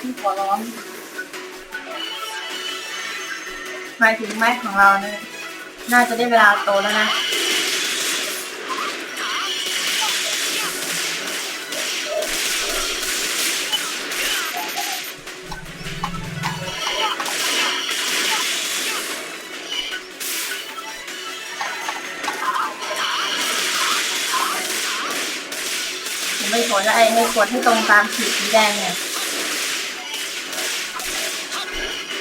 ที่ขอร้องหมายถึงแม็กของเราเนี่ยน่าจะได้เวลาโตแล้วนะไม่กดแล้วไอ้ให้กดให้ตรงตามขีดสีแดงเนี่ย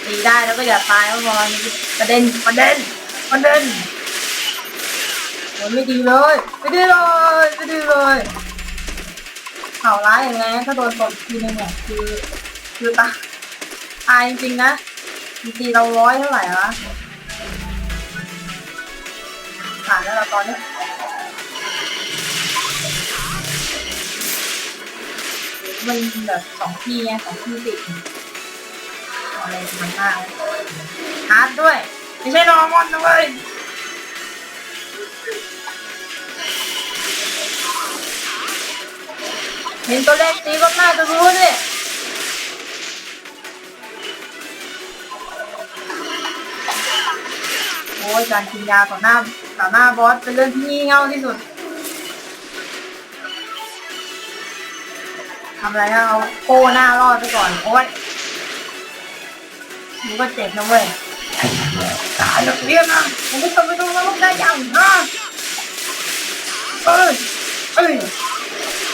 ตีได้แล้วก็อย่าตายก็พอนี่ประเด็นประเด็นประเด็นโอ้ยไม่ดีเลยไม่ดีเลยไม่ดีเลยข่าวร้ายอย่างไงถ้าโดนตบทีนึงเนี่ยคือคือตายตายจริงๆนะจริงๆเราร้อยเท่าไหร่วะผ่านแล้วเราตอนนี้มันแบบสองที่ไงสองที่ติด อะไรมันมากฮาร์ดด้วย ไม่ใช่นอร์มอนนะเว้ยเห็นตัวเลขตีก็น่าจะรู้สิโอ้ยการกินยาต่อหน้าต่อหน้าบอสเป็นเรื่องที่งี่เง่าที่สุดทำอะไรนะเอาโก้หน้ารอดไปก่อน โอ๊ย มันก็เจ็บนะเว้ยให้ฉันเนี่ยตายนักเรียนนะผมไม่ต้องไปดูนรกได้ยังฮะเอ้ยเอ้ย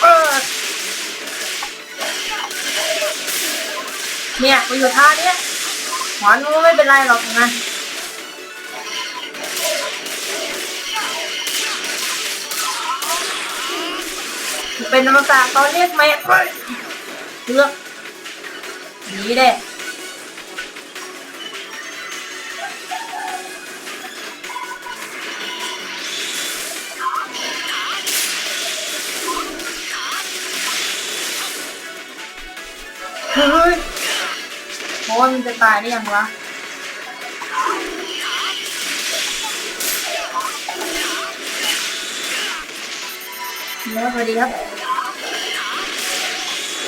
เอ้ยเนี่ยกูอยู่ท่าเนี้ยหมอนมันก็ไม่เป็นไรหรอกนะกูเป็นอมตะตอนเรียกแม่เฮ้ยเลือกหนีเด้ เฮ้ยโอ้ยมันจะตายได้ยังวะเนื้อพอดีครับ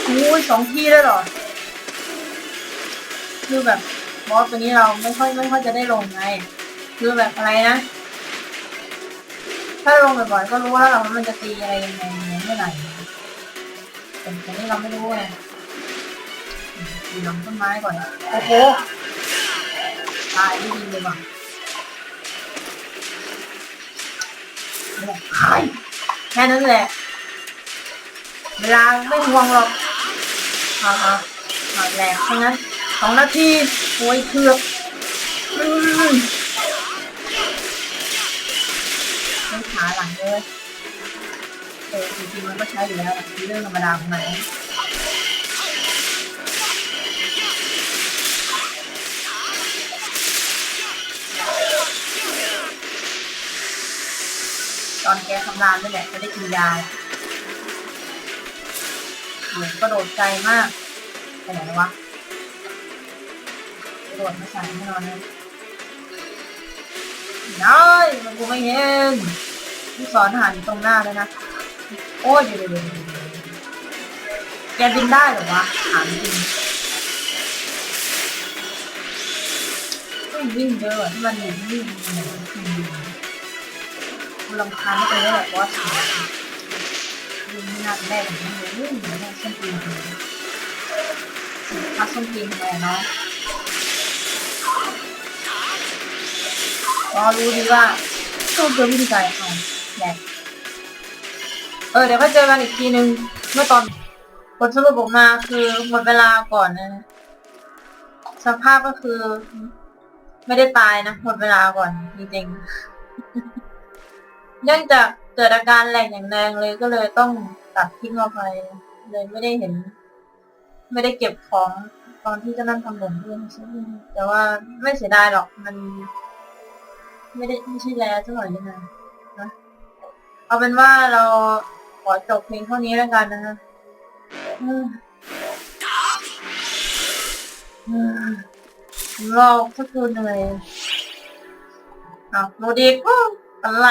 โอ้ยสองที่ได้หรอ คือแบบบอสตัวนี้เราไม่ค่อยไม่ค่อยจะได้ลงไง คือแบบอะไรนะ ถ้าลงบ่อยๆก็รู้ว่าเรามันจะตีอะไรยังไงเมื่อไหร่แต่ตอนนี้เราไม่รู้ไง ดูหลังต้นไม้ก่อน โอ้โห ตายไม่ดีเลยว่ะตายแค่นั้นแหละ เวลาไม่ห่วงหรอกอ่าฮะหาแหลกเพราะงั้นสองนาทีโอ้ยเกือบอืมใช้ขาหลังเลยเออจริงๆมันก็ใช้อยู่แล้วเป็นเรื่องธรรมดาของมัน ตอนแกทำงานนี่แหละจะได้กินยาเหมือนกระโดดไกลมากไปไหนแล้ววะกระโดดม่ใส่แน่นอนเลยน้อยมันกูไม่เห็นที่สอนหันตรงหน้าเลยนะ โอ้ยเดี๋ยวเดี๋ยวแกบินได้หรอวะถามจริงวิ่งเยอะที่มันหนีวิ่งเหมือนวิ่ง กูรำคาญไปเลยแบบว่าถามยิงไม่น่าจะได้แบบนี้เลยวิ่งเหมือนแม่ส้นตีนเลยพักส้นตีนทำไมอะเนาะก็รู้ดีว่าสู้เจอวิธีการเอาแหละเออเดี๋ยวก็เจอกันอีกทีนึงเมื่อตอนผลสรุปออกมาคือหมดเวลาก่อนนะสภาพก็คือ ไม่ได้ตายนะหมดเวลาก่อนจริงๆ เนื่องจากเกิดอาการแหลกอย่างแรงเลยก็เลยต้องตัดทิ้งออกไปเลยไม่ได้เห็น ไม่ได้เก็บของตอนที่จะนั่งทำหนมเพื่อนใช่ไหมแต่ว่าไม่เสียดายหรอกมัน ไม่ได้ไม่ใช่แลสักหน่ยเลยนะนะเอาเป็นว่าเราขอจบเพลงเท่านี้แล้วกันนะฮะอืมอืมรอสักคืนหนึ่งเลยอ้าวโรดีก็อะไร